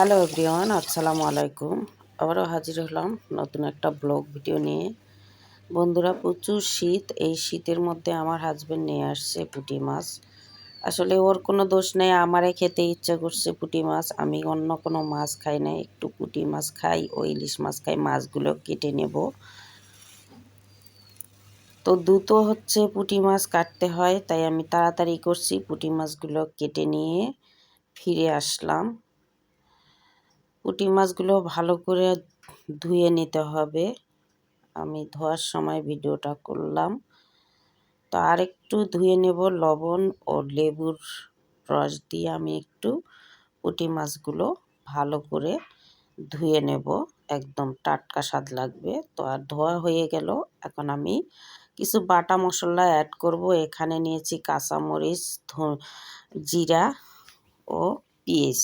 Hello everyone আসসালামু আলাইকুম আবারও হাজির হলাম নতুন একটা ব্লগ ভিডিও নিয়ে বন্ধুরা প্রচুর শীত এই শীতের মধ্যে আমার হাজব্যান্ড নিয়ে আসছে পুঁটি মাছ আসলে ওর কোনো দোষ নেই আমারে খেতে ইচ্ছা করছে পুঁটি মাছ আমি অন্য কোনো মাছ খাই না একটু পুঁটি মাছ খাই ও ইলিশ মাছ খাই মাছগুলো কেটে নেব তো দ্রুত হচ্ছে পুঁটি মাছ কাটতে হয়, তাই আমি তাড়াতাড়ি করছি পুঁটি মাছগুলো কেটে নিয়ে ফিরে আসলাম। পুঁটি মাছগুলো ভালো করে ধুয়ে নিতে হবে। আমি ধোয়ার সময় ভিডিওটা করলাম। তো আর একটু ধুয়ে নেব লবণ ও লেবুর রস দিয়ে আমি একটু পুঁটি মাছগুলো ভালো করে ধুয়ে নেব। একদম টাটকা স্বাদ লাগবে। তো আর ধোয়া হয়ে গেল। এখন আমি কিছু বাটা মশলা অ্যাড করব। এখানে নিয়েছি কাঁচামরিচ জিরা ও পেঁয়াজ।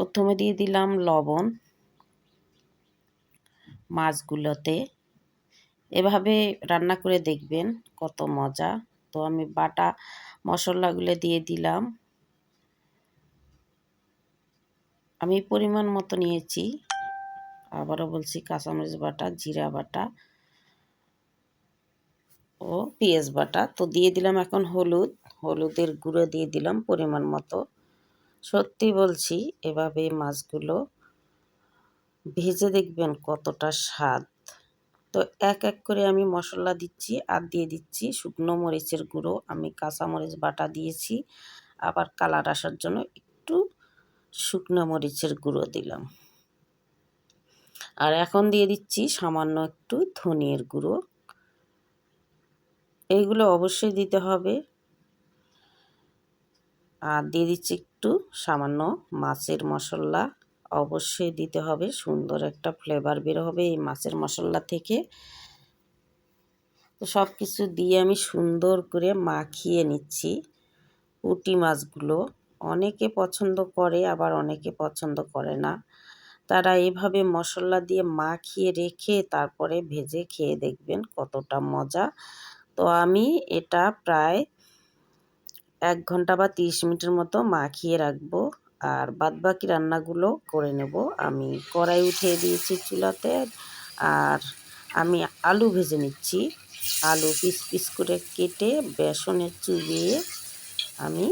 প্রথমে দিয়ে দিলাম লবণ মাছগুলোতে। এভাবে রান্না করে দেখবেন কত মজা। তো আমি বাটা মশলাগুলো দিয়ে দিলাম। আমি পরিমাণ মতো নিয়েছি। আবারও বলছি কাঁচামরিচ বাটা, জিরা বাটা ও পেঁয়াজ বাটা। তো দিয়ে দিলাম এখন হলুদ। হলুদের গুঁড়ো দিয়ে দিলাম পরিমাণ মতো। সত্যি বলছি, এভাবে মাছগুলো ভেজে দেখবেন কতটা স্বাদ। তো এক এক করে আমি মশলা দিচ্ছি আর দিয়ে দিচ্ছি শুকনো মরিচের গুঁড়ো। আমি কাঁচা মরিচ বাটা দিয়েছি, আবার কালার আসার জন্য একটু শুকনো মরিচের গুঁড়ো দিলাম। আর এখন দিয়ে দিচ্ছি সামান্য একটু ধনিয়ার গুঁড়ো। এইগুলো অবশ্যই দিতে হবে। আর দিয়ে দিচ্ছি একটু সামান্য মাছের মশলা। অবশ্যই দিতে হবে, সুন্দর একটা ফ্লেভার বের হবে এই মাছের মশলা থেকে। তো সব কিছু দিয়ে আমি সুন্দর করে মাখিয়ে নিচ্ছি পুঁটি মাছগুলো। অনেকে পছন্দ করে, আবার অনেকে পছন্দ করে না। তারা এভাবে মশলা দিয়ে মাখিয়ে রেখে তারপরে ভেজে খেয়ে দেখবেন কতটা মজা। তো আমি এটা প্রায় এক ঘণ্টা বা তিরিশ মিনিটের মতো মাখিয়ে রাখব। আর বাদবাকি রান্নাগুলো করে নেব। আমি কড়াই উঠিয়ে দিয়েছি চুলাতে। আর আমি আলু ভেজে নিচ্ছি। আলু পিস পিস করে কেটে বেসনে চুবিয়ে আমি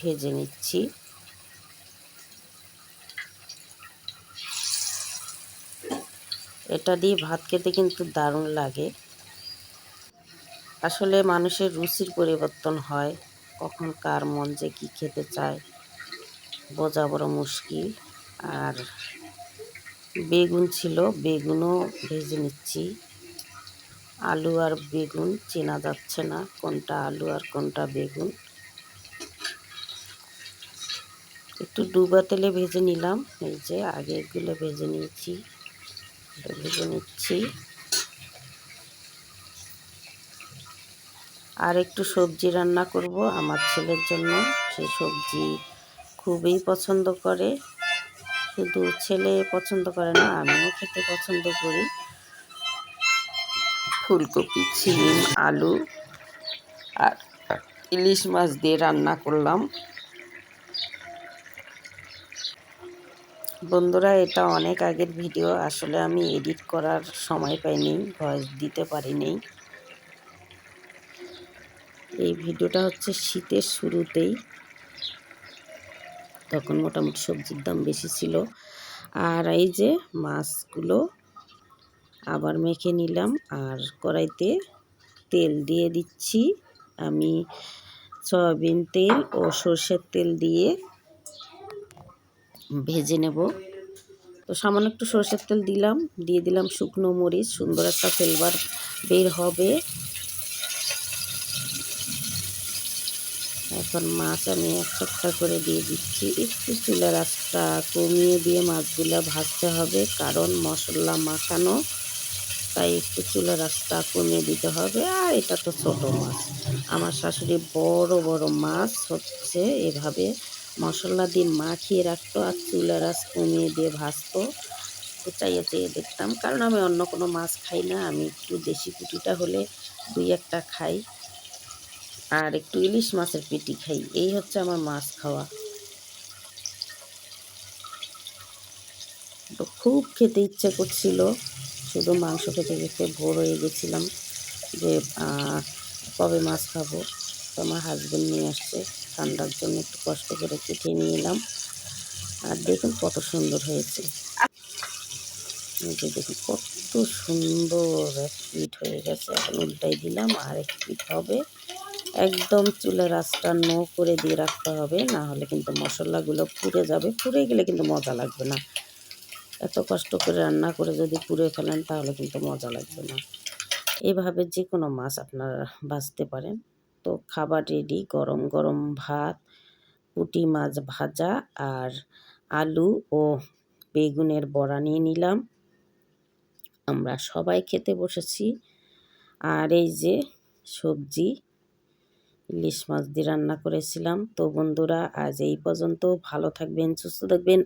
ভেজে নিচ্ছি। এটা দিয়ে ভাত খেতে কিন্তু দারুণ লাগে। আসলে মানুষের রুচির পরিবর্তন হয়। কখন কার মন যে কী খেতে চায় বোঝা বড় মুশকিল। আর বেগুন ছিল, বেগুনও ভেজে নিচ্ছি। আলু আর বেগুন চেনা যাচ্ছে না, কোনটা আলু আর কোনটা বেগুন। একটু ডুবা তেলে ভেজে নিলাম, এই যে আগে এগুলো ভেজে নিয়েছি, ভেজে নিচ্ছি। আর একটু সবজি রান্না করব আমার ছেলের জন্য। সে সবজি খুবই পছন্দ করে। শুধু ছেলে পছন্দ করে না, আমিও খেতে পছন্দ করি। ফুলকপি, ছিম, আলু আর ইলিশ মাছ দিয়ে রান্না করলাম। বন্ধুরা, এটা অনেক আগের ভিডিও। আসলে আমি এডিট করার সময় পাইনি, ভয়েস দিতে পারিনি। এই ভিডিওটা হচ্ছে শীতের শুরুতেই। তখন মোটামুটি সবজির দাম বেশি ছিল। আর এই যে মাছগুলো আবার মেখে নিলাম আর কড়াইতে তেল দিয়ে দিচ্ছি। আমি সয়াবিন তেল ও সর্ষের তেল দিয়ে ভেজে নেব। তো সামান্য একটু সর্ষের তেল দিলাম, দিয়ে দিলাম শুকনো মরিচ। সুন্দর একটা ফ্লেভার বের হবে। এখন মাছ আমি একটা করে দিয়ে দিচ্ছি। একটু চুলের আঁচটা কমিয়ে দিয়ে মাছগুলো ভাজতে হবে, কারণ মশলা মাখানো, তাই একটু চুলের আঁচটা কমিয়ে দিতে হবে। আর এটা তো ছোটো মাছ। আমার শাশুড়ি বড় বড় মাছ হচ্ছে এভাবে মশলা দিয়ে মাখিয়ে রাখতো আর চুলের আঁচ কমিয়ে দিয়ে ভাজতো। চাইয়ে দেখতাম, কারণ আমি অন্য কোনো মাছ খাই না। আমি একটু দেশি কুটিটা হলে দুই একটা খাই। আর একটু ইলিশ মাছের পেটি খাই। এই হচ্ছে আমার মাছ খাওয়া। তো খুব খেতে ইচ্ছে করছিল, শুধু মাংস খেতে খেতে ভোর হয়ে গেছিলাম যে কবে মাছ খাব? তো আমার হাজব্যান্ড নিয়ে আসছে, ঠান্ডার জন্য একটু কষ্ট করে কেটে নিয়ে এলাম। আর দেখুন কত সুন্দর হয়েছে। দেখুন কত সুন্দর এক পিঠ হয়ে গেছে, এখন উল্টাই দিলাম, আর এক পিঠ হবে। একদম চুলের আঁচটা নো করে দিয়ে রাখতে হবে না হলে কিন্তু মশলাগুলো পুড়ে যাবে। পুড়ে গেলে কিন্তু মজা লাগবে না। এত কষ্ট করে রান্না করে যদি পুড়ে ফেলেন, তাহলে কিন্তু মজা লাগবে না। এভাবে যে কোনো মাছ আপনারা বাঁচতে পারেন। তো খাবার রেডি গরম গরম ভাত, পুঁটি মাছ ভাজা আর আলু ও বেগুনের বড়া নিয়ে নিলাম। আমরা সবাই খেতে বসেছি। আর এই যে সবজি ইলিশ মাছ দিয়ে রান্না করেছিলাম। তো বন্ধুরা আজ এই পর্যন্ত। ভালো থাকবেন সুস্থ থাকবেন।